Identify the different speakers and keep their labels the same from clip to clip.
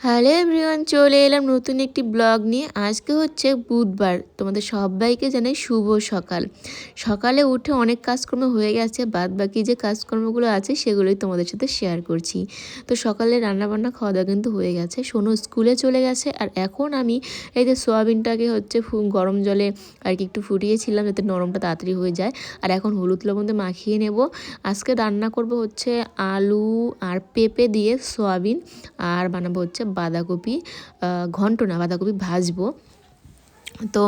Speaker 1: Hello everyone, চলে এলাম নতুন একটি ব্লগ নিয়ে। আজকে হচ্ছে বুধবার। তোমাদের সবাইকে জানাই শুভ সকাল। সকালে উঠে অনেক কাজকর্ম হয়ে গেছে বাদ বাকি যে কাজকর্মগুলো আছে সেগুলোই তোমাদের সাথে শেয়ার করছি। তো সকালে রান্নাবান্না খাওয়া দাওয়া কিন্তু হয়ে গেছে। সোনু স্কুলে চলে গেছে আর এখন আমি এই যে সোয়াবিনটাকে হচ্ছে গরম জলে আর কি একটু ফুটিয়েছিলাম যাতে নরমটা তাড়াতাড়ি হয়ে যায়। আর এখন হলুদ লবণ দিয়ে মাখিয়ে নেব। আজকে রান্না করব হচ্ছে আলু আর পেঁপে দিয়ে সোয়াবিন। আর বানাবো হচ্ছে বাঁধাকপি ঘন্ট না, বাঁধাকপি ভাজবো। তো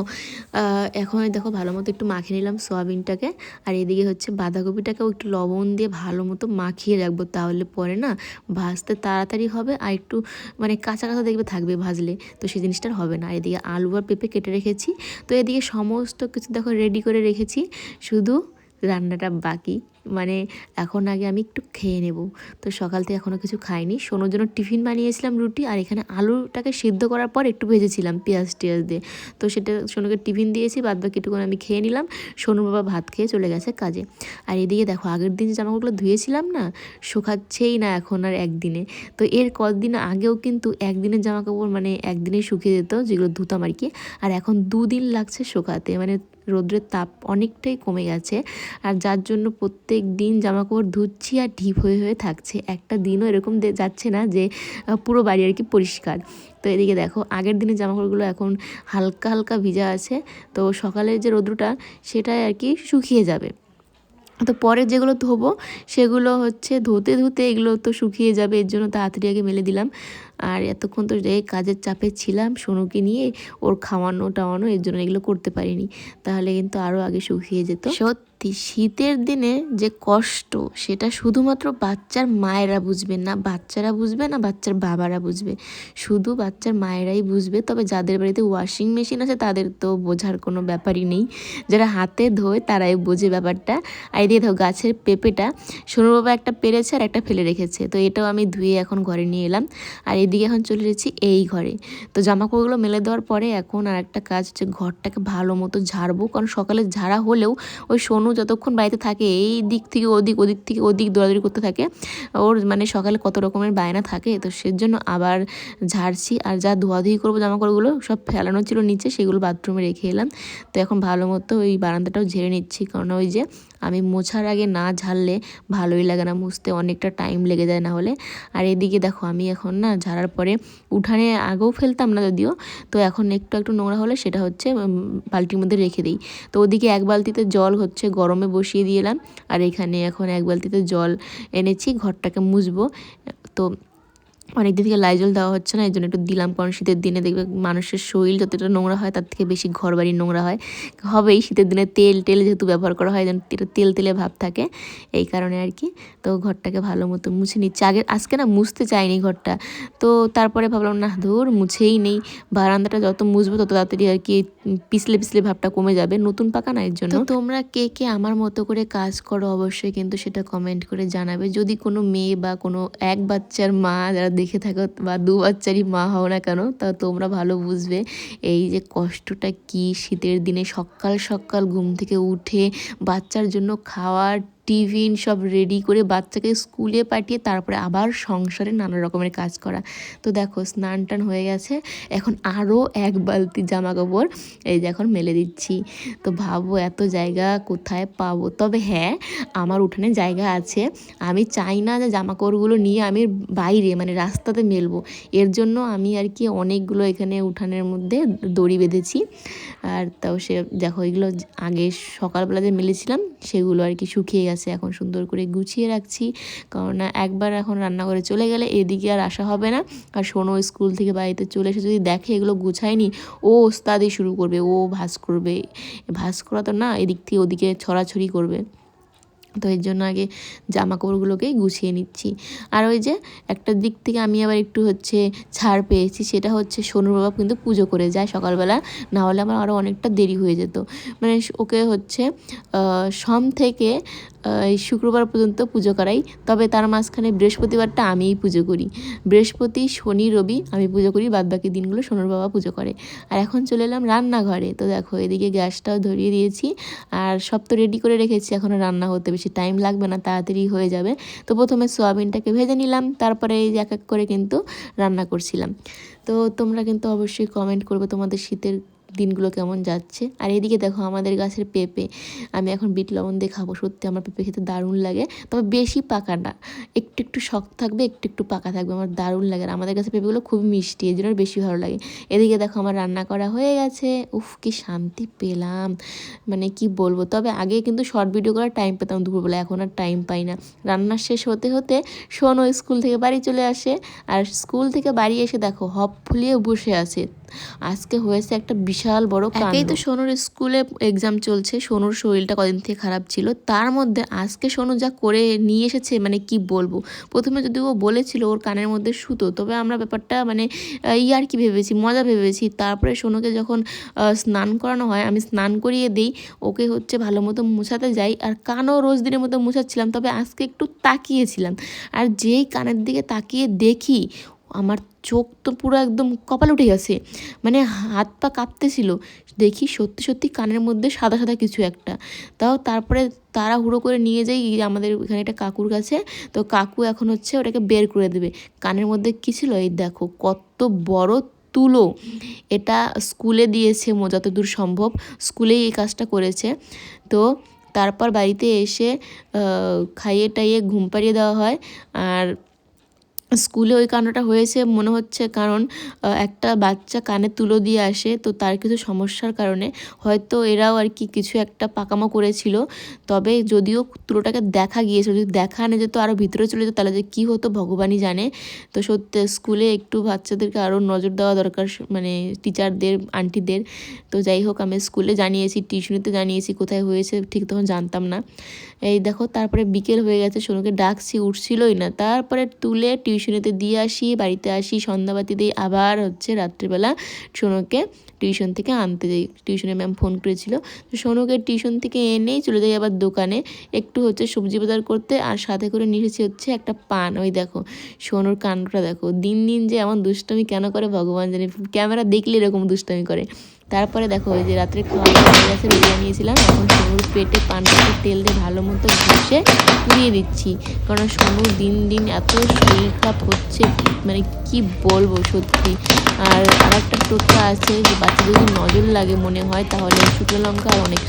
Speaker 1: এখন দেখো ভালো মতো একটু মাখিয়ে নিলাম সয়াবিনটাকে। আর এদিকে হচ্ছে বাঁধাকপিটাকেও একটু লবণ দিয়ে ভালো মতো মাখিয়ে রাখব তাহলে পরে না ভাজতে তাড়াতাড়ি হবে আর একটু মানে কাঁচা কাঁচা দেখবে থাকবে ভাজলে। তো সেই জিনিসটা আর হবে না। এদিকে আলু আর পেঁপে কেটে রেখেছি। তো এদিকে সমস্ত কিছু দেখো রেডি করে রেখেছি। শুধু রান্নাটা বাকি। মানে এখন আগে আমি একটু খেয়ে নেব। তো সকাল থেকে এখনও কিছু খাইনি। সোনোর জন্য টিফিন বানিয়েছিলাম রুটি আর এখানে আলুটাকে সিদ্ধ করার পর একটু ভেজেছিলাম পেঁয়াজ টিয়াজ দিয়ে। তো সেটা সোনুকে টিফিন দিয়েছি বাদ বাকি একটু আমি খেয়ে নিলাম। সোনু বাবা ভাত খেয়ে চলে গেছে কাজে। আর এদিকে দেখো, আগের দিন যে জামাকাপড়গুলো ধুয়েছিলাম না, শুকাচ্ছেই না এখন আর একদিনে। তো এর কদিন আগেও কিন্তু একদিনের জামা কাপড় মানে একদিনেই শুকিয়ে যেত, যেগুলো ধুতাম আর কি। আর এখন দুদিন লাগছে শুকাতে। মানে রোদ্রের তাপ অনেকটাই কমে গেছে। আর যার জন্য প্রত্যেক দিন জামা কাপড় ধুচ্ছি আর ঢিপ হয়ে হয়ে থাকছে। একটা দিনও এরকম যাচ্ছে না যে পুরো বাড়ি আর কি পরিষ্কার। তো এদিকে দেখো, আগের দিনের জামা কাপড়গুলো এখন হালকা হালকা ভিজা আছে। তো সকালের যে রোদ্রটা, সেটাই আর কি শুকিয়ে যাবে। তো পরে যেগুলো ধোবো, সেগুলো হচ্ছে ধুতে ধুতে এগুলো তো শুকিয়ে যাবে, এর জন্য তাড়াতাড়ি আগে মেলে দিলাম। আর এতক্ষণ তো যে কাজের চাপে ছিলাম, সোনুকে নিয়ে ওর খাওয়ানো টাওয়ানো এর জন্য এগুলো করতে পারিনি। তাহলে কিন্তু আরও আগে শুকিয়ে যেত। সত্যি শীতের দিনে যে কষ্ট, সেটা শুধুমাত্র বাচ্চার মায়েরা বুঝবে না, বাচ্চারা বুঝবে না, বাচ্চার বাবারা বুঝবে। শুধু বাচ্চার মায়েরাই বুঝবে, তবে যাদের বাড়িতে ওয়াশিং মেশিন আছে, তাদের তো বোঝার কোনো ব্যাপারই নেই। যারা হাতে ধোয়, তারাই বোঝে ব্যাপারটা। আর এদিকে ধরো গাছের পেঁপেটা বাবা একটা পেরেছে আর একটা ফেলে রেখেছে। তো এটাও আমি ধুয়ে এখন ঘরে নিয়ে এলাম। আর এদিকে এখন চলে এসেছি এই ঘরে। তো জামা কাপড়গুলো মেলে দেওয়ার পরে এখন আর একটা কাজ হচ্ছে ঘরটাকে ভালো মতো ঝাড়বো। কারণ সকালে ঝাড়া হলেও ওই সোনু যতক্ষণ বাড়িতে থাকে, এই দিক থেকে ওদিক ওদিক থেকে ওদিক দৌড়াদৌড়ি করতে থাকে, ওর মানে সকালে কত রকমের বায়না থাকে, তো সেজন্য আবার ঝাড়ছি, আর যা ধোয়াধুয়ি করব জামা কাপড়গুলো সব ফেলানো ছিল নিচে, সেগুলো বাথরুমে রেখে এলাম। তো এখন ভালো মতো ওই বারান্দাটাও ঝেড়ে নিচ্ছি, কারণ ওই যে আমি মোছার আগে না ঝাড়লে ভালোই লাগে না, মুছতে অনেকটা টাইম লেগে যায় না হলে। আর এদিকে দেখো, আমি এখন না ঝাড়ার পরে উঠানে আগেও ফেলতাম না যদিও, তো এখন একটু একটু নোংরা হলে সেটা হচ্ছে বালতির মধ্যে রেখে দিই। তো ওদিকে এক বালতিতে জল হচ্ছে গরমে বসিয়ে দিয়ে এলাম। আর এখানে এখন এক বালতিতে জল এনেছি ঘরটাকে মুছবো। তো অনেক দিন থেকে লাইজল দেওয়া হচ্ছে না এই জন্য একটু দিলাম, কারণ শীতের দিনে দেখবে মানুষের শরীর যতটা নোংরা হয়, তার থেকে বেশি ঘর বাড়ি নোংরা হয়। হবেই, শীতের দিনে তেল টেল যেহেতু ব্যবহার করা হয়, যেন তেল, তেলে ভাব থাকে, এই কারণে আর কি। তো ঘরটাকে ভালো মতো মুছে নিচ্ছে। আগে, আজকে না মুছতে চাইনি ঘরটা। তো তারপরে ভাবলাম, না ধুর, মুছেই নেই। বারান্দাটা যত মুছবো, তত তাড়াতাড়ি আর কি পিছলে পিছলে ভাবটা কমে যাবে। নতুন পাকা না, এর জন্য? তোমরা কে কে আমার মতো করে কাজ করো, অবশ্যই কিন্তু সেটা কমেন্ট করে জানাবে। যদি কোনো মেয়ে বা কোনো এক বাচ্চার মা যারা দেখে থাকো বা দু বাচ্চারই মা হও না কেন, তা তোমরা ভালো বুঝবে। এই যে কষ্টটা কি শীতের দিনে সকাল সকাল ঘুম থেকে উঠে বাচ্চার জন্য খাওয়ার টিফিন সব রেডি করে বাচ্চাকে স্কুলে পাঠিয়ে তারপরে আবার সংসারে নানা রকমের কাজ করা। তো দেখো, স্নান টান হয়ে গেছে। এখন আরও এক বালতি জামা কাপড় এই যে এখন মেলে দিচ্ছি। তো ভাবো এত জায়গা কোথায় পাবো? তবে হ্যাঁ আমার উঠানে জায়গা আছে। আমি চাই না যে জামা কাপড়গুলো নিয়ে আমি বাইরে মানে রাস্তাতে মেলবো। এর জন্য আমি আর কি অনেকগুলো এখানে উঠানের মধ্যে দড়ি বেঁধেছি। আর তাও সে, দেখো এগুলো আগে সকালবেলা যে মেলেছিলাম, সেগুলো আর কি শুকিয়ে গেছে এখন সুন্দর করে গুছিয়ে রাখছি। কারণ একবার এখন রান্নাঘরে চলে গেলে এদিকে আর আসা হবে না। আর শোনো, স্কুল থেকে বাড়িতে চলে এসে যদি দেখে এগুলো গুছায়নি, ও ওস্তাদি শুরু করবে, ও ভাস করবে। ভাস করা তো না, এদিক থেকে ওদিকে ছড়াছড়ি করবে। তো এর জন্য আগে জামা কাপড়গুলোকেই গুছিয়ে নিচ্ছি। আর ওই যে একটা দিক থেকে আমি আবার একটু হচ্ছে ছাড় পেয়েছি, সেটা হচ্ছে সোনুর বাবা কিন্তু পুজো করে যায় সকালবেলা। না হলে আমার আরও অনেকটা দেরি হয়ে যেত। মানে ওকে হচ্ছে সম থেকে এই শুক্রবার পর্যন্ত পুজো করাই। তবে তার মাঝখানে বৃহস্পতিবারটা আমিই পুজো করি। বৃহস্পতি, শনি, রবি আমি পুজো করি বাদ বাকি দিনগুলো সোনুর বাবা পুজো করে। আর এখন চলে এলাম রান্নাঘরে। তো দেখো, এদিকে গ্যাসটাও ধরিয়ে দিয়েছি আর সব তো রেডি করে রেখেছি। এখনও রান্না হতে বেশি টাইম লাগবে না, তাড়াতাড়ি হয়ে যাবে। তো প্রথমে সোয়াবিনটাকে ভেজে নিলাম, তারপরে এই এক এক করে কিন্তু রান্না করছিলাম। তো তোমরা কিন্তু অবশ্যই কমেন্ট করবে তোমাদের শীতের দিনগুলো কেমন যাচ্ছে। আর এদিকে দেখো আমাদের গাছের পেঁপে, আমি এখন বিট লবণ দিয়ে খাব। সত্যি আমার পেঁপে খেতে দারুণ লাগে। তবে বেশি পাকা না। একটু একটু শক্ত থাকবে, একটু একটু পাকা থাকবে। আমার দারুণ লাগে। আর আমাদের গাছের পেঁপেগুলো খুব মিষ্টি এই জন্য বেশি ভালো লাগে। এদিকে দেখো আমার রান্না করা হয়ে গেছে। উফ, কি শান্তি পেলাম। মানে কি বলব? তবে আগে কিন্তু শর্ট ভিডিও করার টাইম পেতাম দুপুরবেলা এখন আর টাইম পাই না। রান্নার শেষ হতে হতে শোনো স্কুল থেকে বাড়ি চলে আসে। আর স্কুল থেকে বাড়ি এসে দেখো, হপ ফুলিয়ে বসে আছে। আজকে হয়েছে একটা বিশাল বড় একেই তো সোনুর স্কুলে এক্সাম চলছে, সোনুর শরীরটা কদিন থেকে খারাপ ছিল। তার মধ্যে আজকে সোনু যা করে নিয়ে এসেছে মানে কি বলব? প্রথমে যদি ও বলেছিল ওর কানের মধ্যে সুতো, তবে আমরা ব্যাপারটা মানে ইয়ার কি ভেবেছি, মজা ভেবেছি। তারপরে সোনুকে যখন স্নান করানো হয়, আমি স্নান করিয়ে দিই, ওকে হচ্ছে ভালো মতো মুছাতে যাই। আর কানও রোজ দিনের মতো মুছাচ্ছিলাম, তবে আজকে একটু তাকিয়েছিলাম। আর যেই কানের দিকে তাকিয়ে দেখি আমার চোখ তো পুরো একদম কপাল উঠে গেছে। মানে হাত পা কাঁপতেছিল। দেখি সত্যি সত্যি কানের মধ্যে সাদা সাদা কিছু একটা। তাও তারপরে তারা হুড়ো করে নিয়ে যাই আমাদের এখানে একটা কাকুর কাছে। তো কাকু এখন হচ্ছে ওটাকে বের করে দেবে। কানের মধ্যে কী ছিল? এই দেখো কত বড় তুলো। এটা স্কুলে দিয়েছে যতদূর সম্ভব। স্কুলেই এই কাজটা করেছে। তো তারপর বাড়িতে এসে খাইয়ে টাইয়ে ঘুম পাড়িয়ে দেওয়া হয়। আর স্কুলে ওই কাণ্ডটা হয়েছে মনে হচ্ছে কারণ একটা বাচ্চা কানে তুলো দিয়ে আসে তো তার কিছু সমস্যার কারণে। হয়তো এরাও আর কি কিছু একটা পাকামো করেছিল। তবে যদিও তুলোটাকে দেখা গিয়েছিল, যদি দেখা না যেত আরও ভিতরে চলে যেত, তাহলে যে কী হতো ভগবানই জানে। তো সত্যি স্কুলে একটু বাচ্চাদেরকে আরও নজর দেওয়া দরকার মানে টিচারদের আন্টিদের তো যাই হোক, আমি স্কুলে জানিয়েছি টিউশনিতে জানিয়েছি কোথায় হয়েছে, ঠিক তখন জানতাম না। এই দেখো, তারপরে বিকেল হয়ে গেছে, সোনুকে ডাকছি, উঠছিলই না। তারপরে তুলে টিউশনিতে দিয়ে আসি, বাড়িতে আসি, সন্ধ্যাবাতি দিয়ে আবার হচ্ছে রাত্রিবেলা সোনুকে টিউশন থেকে আনতে যাই। টিউশনে ম্যাম ফোন করেছিল। তো সোনুকে টিউশন থেকে এনেই চলে যাই আবার দোকানে। একটু হচ্ছে সবজি বাজার করতে আর সাথে করে নিয়ে এসেছি হচ্ছে একটা পান। ওই দেখো, সোনুর কাণ্ডটা দেখো। দিন দিন যে এমন দুষ্টমি কেন করে ভগবান জানে। ক্যামেরা দেখলে এরকম দুষ্টমি করে। তারপরে দেখো ওই যে রাত্রে খাওয়া হয়ে নিয়েছিলাম। এখন সোনুর পেটে পানটাকে তেল দিয়ে ভালো মতো ঘষে পুড়িয়ে দিচ্ছি। কারণ সোনুর দিন দিন এত শরীর খারাপ হচ্ছে মানে কি বলব সত্যি। আর আর একটা টোটকা আছে যে বাচ্চা যদি নজর লাগে মনে হয়, তাহলে শুকনো লঙ্কা অনেক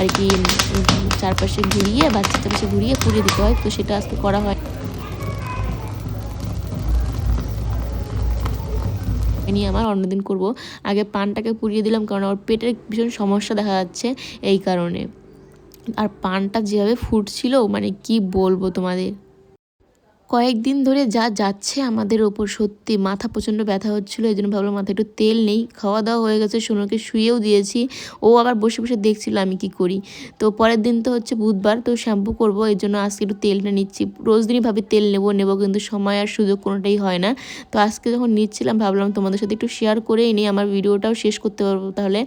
Speaker 1: আর কি চারপাশে ঘুরিয়ে বাচ্চা চারপাশে ঘুরিয়ে পুড়িয়ে দিতে হয়। তো সেটা আজকে করা হয় নিয়ে আমার অন্যদিন করব। আগে পানটাকে পুড়িয়ে দিলাম কারণ আমার পেটের ভীষণ সমস্যা দেখা যাচ্ছে এই কারণে। আর পানটা যেভাবে ফুটছিল মানে কি বলব তোমাদের? কয়েকদিন ধরে যা যাচ্ছে আমাদের ওপর সত্যি মাথা প্রচণ্ড ব্যথা হচ্ছিল, এই জন্য ভাবলাম মাথায় একটু তেল নেই। খাওয়া দাওয়া হয়ে গেছে, সোনুকে শুয়েও দিয়েছি। ও আবার বসে বসে দেখছিল আমি কি করি। তো পরের দিন তো হচ্ছে বুধবার, তো শ্যাম্পু করব, এই জন্য আজকে একটু তেলটা নিচ্ছি। রোজ দিনই ভাবি তেল নেব নেব কিন্তু সময় আর সুযোগ কোনোটাই হয় না। তো আজকে যখন নিচ্ছিলাম, ভাবলাম তোমাদের সাথে একটু শেয়ার করেই নিই, আমার ভিডিওটাও শেষ করতে পারব তাহলে।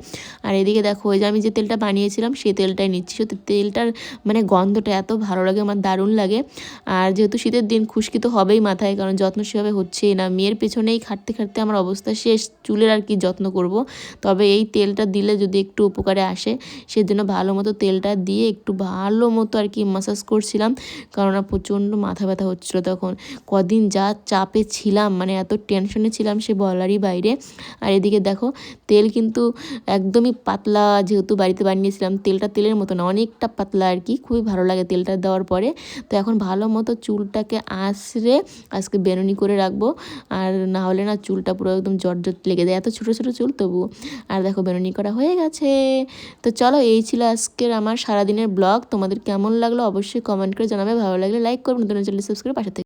Speaker 1: আর এদিকে দেখো, ওই যে আমি যে তেলটা বানিয়েছিলাম, সেই তেলটাই নিচ্ছি। সত্যি তেলটার মানে গন্ধটা এত ভালো লাগে, আমার দারুণ লাগে। আর যেহেতু শীতের দিন খুশকি তো হবেই মাথায়, কারণ যত্ন সেভাবে হচ্ছেই না। মেয়ের পেছনেই খাটতে খাটতে আমার অবস্থা শেষ, চুলের আর কি যত্ন করব। তবে এই তেলটা দিলে যদি একটু উপকারে আসে, সেজন্য ভালো মতো তেলটা দিয়ে একটু ভালো মতো আর কি মাসাজ করছিলাম, কারণ প্রচণ্ড মাথা ব্যথা হচ্ছিল তখন। কদিন যা চাপে ছিলাম মানে এত টেনশনে ছিলাম সে বলারই বাইরে। আর এদিকে দেখো, তেল কিন্তু একদমই পাতলা, যেহেতু বাড়িতে বানিয়েছিলাম, তেলটা তেলের মতো না, অনেকটা পাতলা আর কি। খুবই ভালো লাগে তেলটা দেওয়ার পরে। তো এখন ভালো মতো চুলটাকে আঁচড়ে রে আজকে বেনুনি করে রাখব। আর না হলে না চুলটা পুরো একদম জট জট লেগে যায়। এত ছোটো ছোটো চুল তবু। আর দেখো বেনুনি করা হয়ে গেছে। তো চলো এই ছিল আজকের আমার সারাদিনের ব্লগ। তোমাদের কেমন লাগল অবশ্যই কমেন্ট করে জানাবে। ভালো লাগলে লাইক করবে, নতুন চ্যানেল সাবস্ক্রাইব পাশে